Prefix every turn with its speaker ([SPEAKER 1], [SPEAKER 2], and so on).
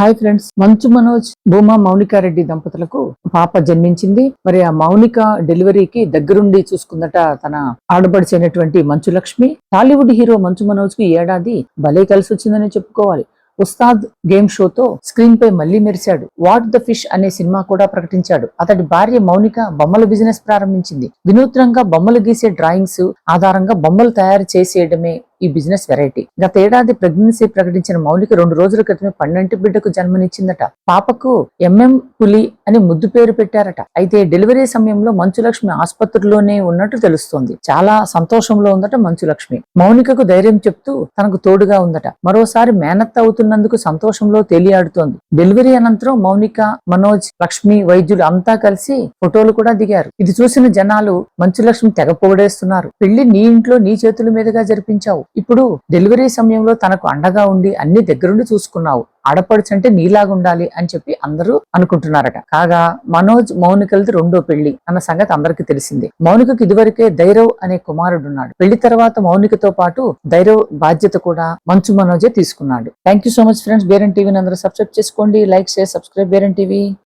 [SPEAKER 1] Hi friends Manchu Manoj Bhuma Mounika Reddy దంపతులకు పాప జన్మించింది. మరి ఆ మౌనిక డెలివరీకి దగ్గరుండి చూసుకుందట తన ఆడబడిచైనటువంటి మంచు లక్ష్మి టాలీవుడ్ హీరో మంచు మనోజ్కి ఏడాది భలే కలిసి వచ్చిందని చెప్పుకోవాలి. ఉస్తాద్ గేమ్ షోతో స్క్రీన్ పై మళ్ళీ మెరిశాడు. వాట్ ద ఫిష్ అనే సినిమా కూడా ప్రకటించాడు. అతడి భార్య మౌనిక బొమ్మల బిజినెస్ ప్రారంభించింది. వినూత్నంగా బొమ్మలు గీసే డ్రాయింగ్స్ ఆధారంగా బొమ్మలు తయారు చేసేయడమే ఈ బిజినెస్ వెరైటీ. గత ఏడాది ప్రెగ్నెన్సీ ప్రకటించిన మౌలిక రెండు రోజుల క్రితమే పన్నెంటి బిడ్డకు జన్మనిచ్చిందట. పాపకు ఎంఎం పులి అని ముద్దు పేరు పెట్టారట. అయితే డెలివరీ సమయంలో మంచులక్ష్మి ఆసుపత్రిలోనే ఉన్నట్టు తెలుస్తోంది. చాలా సంతోషంలో ఉందట మంచులక్ష్మి. మౌనికకు ధైర్యం చెప్తూ తనకు తోడుగా ఉందట. మరోసారి మేనత్త అవుతున్నందుకు సంతోషంలో తేలియాడుతోంది. డెలివరీ అనంతరం మౌనిక మనోజ్ లక్ష్మి వైద్యులు అంతా కలిసి ఫోటోలు కూడా దిగారు. ఇది చూసిన జనాలు మంచులక్ష్మి తెగ పొగడేస్తున్నారు. పెళ్ళి నీ ఇంట్లో నీ చేతుల మీదుగా జరిపించావు. ఇప్పుడు డెలివరీ సమయంలో తనకు అండగా ఉండి అన్ని దగ్గరుండి చూసుకున్నావు. ఆడపడుచు అంటే నీలాగుండాలి అని చెప్పి అందరూ అనుకుంటున్నారట. కాగా మనోజ్ మౌనికలది రెండో పెళ్ళి అన్న సంగతి అందరికీ తెలిసింది. మౌనికకు ఇదివరకే ధైరవ్ అనే కుమారుడున్నాడు. పెళ్ళి తర్వాత మౌనికతో పాటు ధైరవ్ బాధ్యత కూడా మంచు మనోజే తీసుకున్నాడు. Thank you so much friends బేరన్ టీవీని అందరూ సబ్స్క్రైబ్ చేసుకోండి. లైక్ షేర్ సబ్స్క్రైబ్ బేరన్ టీవీ.